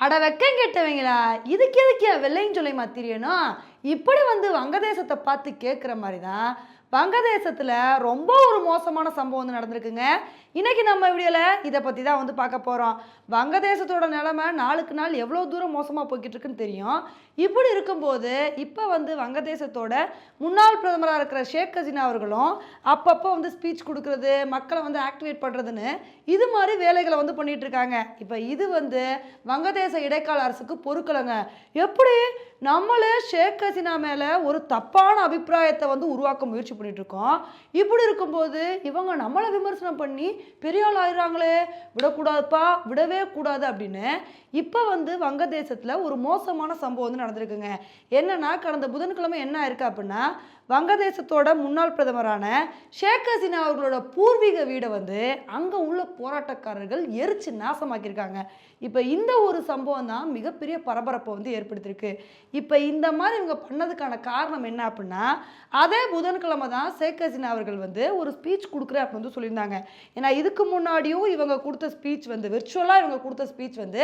அட வெக்கம் கேட்டவங்களா? இதுக்கு எதுக்கு வெள்ளையும் சொல்லி மாத்திரியணும் இப்படி வந்து வங்கதேசத்தை பார்த்து கேட்குற மாதிரி தான் வங்கதேசத்தில் ரொம்ப ஒரு மோசமான சம்பவம் வந்து நடந்திருக்குங்க. இன்றைக்கி நம்ம வீடியோவில் இதை பற்றி தான் வந்து பார்க்க போகிறோம் வங்கதேசத்தோட நிலமை நாளுக்கு நாள் எவ்வளோ தூரம் மோசமாக போய்கிட்டு இருக்குன்னு தெரியும். இப்படி இருக்கும்போது இப்போ வந்து வங்கதேசத்தோட முன்னாள் பிரதமராக இருக்கிற ஷேக் ஹசீனா அவர்களும் அப்பப்போ வந்து ஸ்பீச் கொடுக்கறது மக்களை வந்து ஆக்டிவேட் பண்ணுறதுன்னு இது மாதிரி வேலைகளை வந்து பண்ணிகிட்டு இருக்காங்க. இப்போ இது வந்து வங்கதேச இடைக்கால அரசுக்கு பொறுக்கலைங்க. எப்படி நம்மளே ஷேக் ஹசீனா மேலே ஒரு தப்பான அபிப்பிராயத்தை வந்து உருவாக்க முயற்சி பண்ணிட்டு இருக்கோம் இப்படி இருக்கும்போது இவங்க நம்மளை விமர்சனம் பண்ணி பெரிய ஆள் ஆயிடுறாங்களே விடக்கூடாதுப்பா விடவே கூடாது அப்படின்னு இப்போ வந்து வங்கதேசத்தில் ஒரு மோசமான சம்பவம் வந்து நடந்திருக்குங்க. என்னென்னா கடந்த புதன்கிழமை என்ன ஆயிருக்கு அப்படின்னா வங்கதேசத்தோட முன்னாள் பிரதமரான ஷேக் ஹசீனா அவர்களோட பூர்வீக வீடை வந்து அங்கே உள்ள போராட்டக்காரர்கள் எரிச்சு நாசமாக்கியிருக்காங்க. இப்போ இந்த ஒரு சம்பவம் தான் மிகப்பெரிய பரபரப்பை வந்து ஏற்படுத்தியிருக்கு. இப்போ இந்த மாதிரி இவங்க பண்ணதுக்கான காரணம் என்ன அப்படின்னா அதே புதன்கிழமை தான் ஷேக் ஹசீனா அவர்கள் வந்து ஒரு ஸ்பீச் கொடுக்குறேன் அப்படின்னு வந்து சொல்லியிருந்தாங்க. ஏன்னா இதுக்கு முன்னாடியும் இவங்க கொடுத்த ஸ்பீச் வந்து விர்ச்சுவலாக இவங்க கொடுத்த ஸ்பீச் வந்து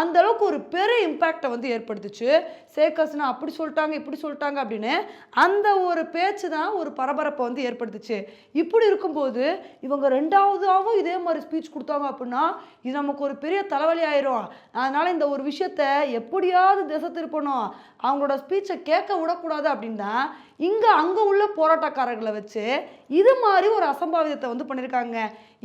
அந்த அளவுக்கு ஒரு பெரிய இம்பேக்டை வந்து ஏற்படுத்துச்சு. ஷேக் ஹசீனா அப்படி சொல்லிட்டாங்க இப்படி சொல்லிட்டாங்க அப்படின்னு அந்த ஒரு பேச்சு தான் ஒரு பரபரப்பை வந்து ஏற்படுத்துச்சு. இப்படி இருக்கும்போது இவங்க ரெண்டாவதாகவும் இதே மாதிரி ஸ்பீச் கொடுத்தாங்க அப்படின்னா இது நமக்கு ஒரு பெரிய தலைவலி ஆயிரும். அதனால இந்த ஒரு விஷயத்த எப்படியாவது திசை திருப்பணும். அவங்களோட ஸ்பீச்சை கேட்க விடக்கூடாது அப்படின்னு தான் இங்கே அங்கே உள்ள பணக்காரர்களை வச்சு இது மாதிரி ஒரு அசம்பாவிதத்தை வந்து பண்ணியிருக்காங்க.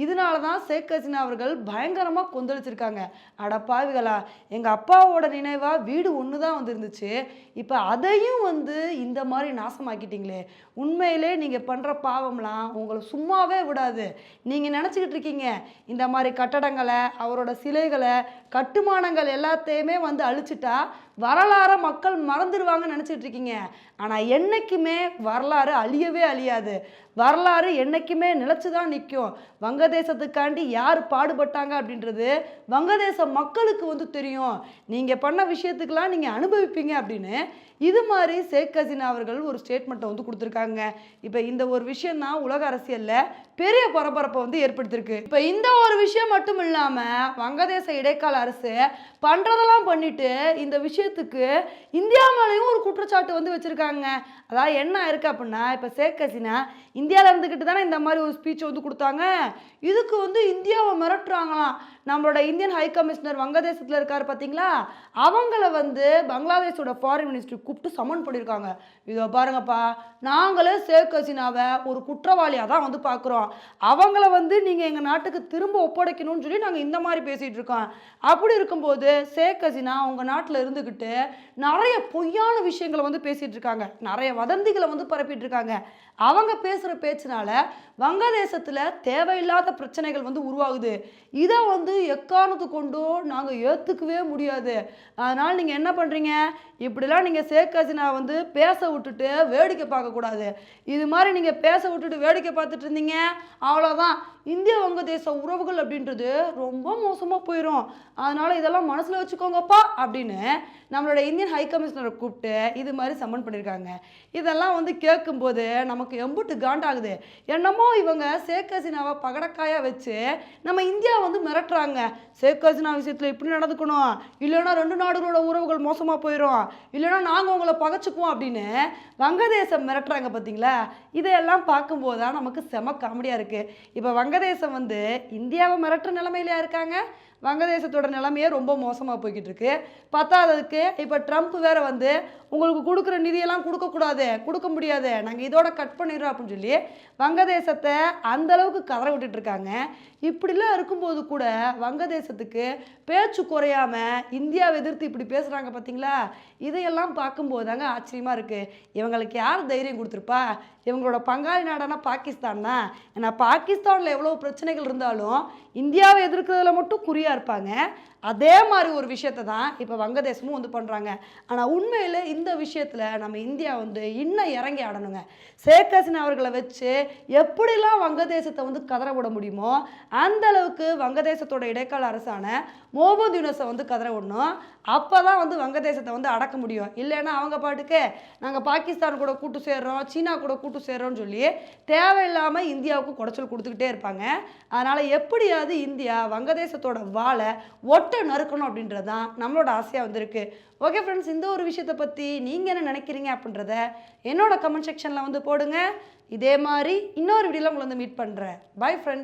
இதனால தான் ஷேக் ஹசீனா அவர்கள் பயங்கரமாக கொந்தளிச்சிருக்காங்க. அட பாவிகளா எங்கள் அப்பாவோட நினைவாக வீடு ஒன்று தான் வந்து இருந்துச்சு இப்போ அதையும் வந்து இந்த மாதிரி நாசமாக்கிட்டீங்களே. உண்மையிலே நீங்கள் பண்ணுற பாவம்லாம் உங்களை சும்மாவே விடாது. நீங்கள் நினச்சிக்கிட்டு இருக்கீங்க இந்த மாதிரி கட்டடங்களை அவரோட சிலைகளை கட்டுமானங்கள் எல்லாத்தையுமே வந்து அழிச்சிட்டா வரலாறை மக்கள் மறந்துடுவாங்கன்னு நினச்சிட்டு இருக்கீங்க. ஆனால் என்றைக்குமே வரலாறு அழியவே அழியாது. வரலாறு என்றைக்குமே நிலச்சி தான் நிற்கும். வங்கதேசத்துக்காண்டி யார் பாடுபட்டாங்க அப்படின்றது வங்கதேச மக்களுக்கு வந்து தெரியும். நீங்கள் பண்ண விஷயத்துக்கெல்லாம் நீங்கள் அனுபவிப்பீங்க அப்படின்னு இது மாதிரி ஷேக் ஹசீனா அவர்கள் ஒரு ஸ்டேட்மெண்ட்டை வந்து கொடுத்துருக்காங்க. இப்போ இந்த ஒரு விஷயம் தான் உலக அரசியலில் பெரிய பரபரப்பை வந்து ஏற்படுத்தியிருக்கு. இப்போ இந்த ஒரு விஷயம் மட்டும் இல்லாமல் வங்கதேச இடைக்கால அரசு பண்ணுறதெல்லாம் பண்ணிட்டு இந்த விஷயத்துக்கு இந்தியா மேலேயும் ஒரு குற்றச்சாட்டு வந்து வச்சுருக்காங்க. அதாவது என்ன இருக்குது அப்படின்னா இப்போ ஷேக் ஹசீனா இந்தியாவில் இருந்துக்கிட்டு தானே இந்த மாதிரி ஒரு ஸ்பீச் வந்து கொடுத்தாங்க. இதுக்கு வந்து இந்தியாவை மிரட்டுறாங்களாம் நம்மளோட இந்தியன் ஹை கமிஷனர் வங்கதேசத்தில் இருக்கார் பார்த்தீங்களா அவங்கள வந்து பங்களாதேஷோட ஃபாரின் மினிஸ்டர் கூப்பிட்டு சமன் பண்ணியிருக்காங்க இதோ பாருங்கப்பா நாங்களே ஷேக் ஹசீனாவை ஒரு குற்றவாளியாக தான் வந்து பார்க்குறோம் அவங்கள வந்து நீங்கள் எங்கள் நாட்டுக்கு திரும்ப ஒப்படைக்கணும்னு சொல்லி நாங்கள் இந்த மாதிரி பேசிகிட்டு இருக்கோம். அப்படி இருக்கும்போது ஷேக் ஹசீனா உங்கள் நாட்டில் இருந்துக்கிட்டு நிறைய பொய்யான விஷயங்களை வந்து பேசிகிட்டு இருக்காங்க. நிறைய வதந்திகளை வந்து பரப்பிட்டு இருக்காங்க. அவங்க பேசுகிற பேச்சினால வங்கதேசத்தில் தேவையில்லாத பிரச்சனைகள் வந்து உருவாகுது. இதை வந்து எக்காரணத்து கொண்டோ நாங்கள் ஏற்றுக்கவே முடியாது. அதனால் நீங்கள் என்ன பண்ணுறீங்க இப்படிலாம் நீங்கள் ஷேக் ஹசினா வந்து பேச விட்டுட்டு வேடிக்கை பார்க்கக்கூடாது இது மாதிரி நீங்கள் பேச விட்டுட்டு வேடிக்கை பார்த்துட்டு இருந்தீங்க அவ்வளோதான் இந்திய வங்கதேச உறவுகள் அப்படின்றது ரொம்ப மோசமாக போயிடும் அதனால் இதெல்லாம் மனசில் வச்சுக்கோங்கப்பா அப்படின்னு நம்மளோட இந்தியன் ஹை கமிஷனரை கூப்பிட்டு இது மாதிரி சம்மன் பண்ணியிருக்காங்க. இதெல்லாம் வந்து கேட்கும்போது நம்ம நமக்கு எம்புட்டு காண்டாகுது. என்னமோ இவங்க ஷேக் ஹசீனாவை பகடக்காயாக வச்சு நம்ம இந்தியா வந்து மிரட்டுறாங்க. ஷேக் ஹசீனா விஷயத்தில் இப்படி நடந்துக்கணும். இல்லைன்னா ரெண்டு நாடுகளோட உறவுகள் மோசமாக போயிடும் இல்லைன்னா நாங்கள் உங்களை பகச்சுக்குவோம் அப்படின்னு வங்கதேசம் மிரட்டுறாங்க பார்த்தீங்களா இதையெல்லாம் பார்க்கும்போது தான் நமக்கு செம காமெடியாக இருக்குது இப்போ வங்கதேசம் வந்து இந்தியாவை மிரட்டுற நிலைமையிலையா இருக்காங்க? வங்கதேசத்தோட நிலைமையே ரொம்ப மோசமாக போய்கிட்டு இருக்கு பத்தாததுக்கு இப்போ ட்ரம்ப் வேற வந்து உங்களுக்கு கொடுக்குற நிதியெல்லாம் கொடுக்கக்கூடாது கொடுக்க முடியாது நாங்கள் இதோட கட் பண்ணிடுறோம் அப்படின்னு சொல்லி வங்கதேசத்தை அந்த அளவுக்கு கதற விட்டுட்டு இருக்காங்க இப்படிலாம் இருக்கும்போது கூட வங்கதேசத்துக்கு பேச்சு குறையாம இந்தியாவை எதிர்த்து இப்படி பேசுகிறாங்க பார்த்தீங்களா இதையெல்லாம் பார்க்கும்போது தாங்க ஆச்சரியமாக இருக்குது இவங்களுக்கு யார் தைரியம் கொடுத்துருப்பா? இவங்களோட பங்காளி நாடானா பாகிஸ்தான் தான் ஏன்னா பாகிஸ்தானில் எவ்வளோ பிரச்சனைகள் இருந்தாலும் இந்தியாவை எதிர்க்கிறதுல மட்டும் குறியா இருப்பாங்க. அதே மாதிரி ஒரு விஷயத்தை தான் இப்போ வங்கதேசமும் வந்து பண்ணுறாங்க ஆனால் உண்மையில் இந்த விஷயத்தில் நம்ம இந்தியா வந்து இன்னும் இறங்கி ஆடணுங்க. ஷேக் ஹசீனா அவர்களை வச்சு எப்படிலாம் வங்கதேசத்தை வந்து கதற விட முடியுமோ அந்த அளவுக்கு வங்கதேசத்தோட இடைக்கால அரசான மோபோத் யூனஸை வந்து கதற விடணும். அப்போ தான் வந்து வங்கதேசத்தை வந்து அடக்க முடியும். இல்லைன்னா அவங்க பாட்டுக்கு நாங்கள் பாகிஸ்தான் கூட கூட்டு சேர்றோம் சீனா கூட கூட்டு சேர்றோம்னு சொல்லி தேவையில்லாமல் இந்தியாவுக்கு குடைச்சல் கொடுத்துக்கிட்டே இருப்பாங்க. அதனால் எப்படியாவது இந்தியா வங்கதேசத்தோட வாழை ஒட்ட தொட்டு நறுக்கணும் அப்படின்றது தான் நம்மளோட ஆசையாக வந்திருக்கு. ஓகே ஃப்ரெண்ட்ஸ் இந்த ஒரு விஷயத்தை பற்றி நீங்கள் என்ன நினைக்கிறீங்க அப்படின்றத என்னோட கமெண்ட் செக்ஷனில் வந்து போடுங்க. இதே மாதிரி இன்னொரு வீடியோவில் உங்களை வந்து மீட் பண்ணுறேன் பை ஃப்ரெண்ட்ஸ்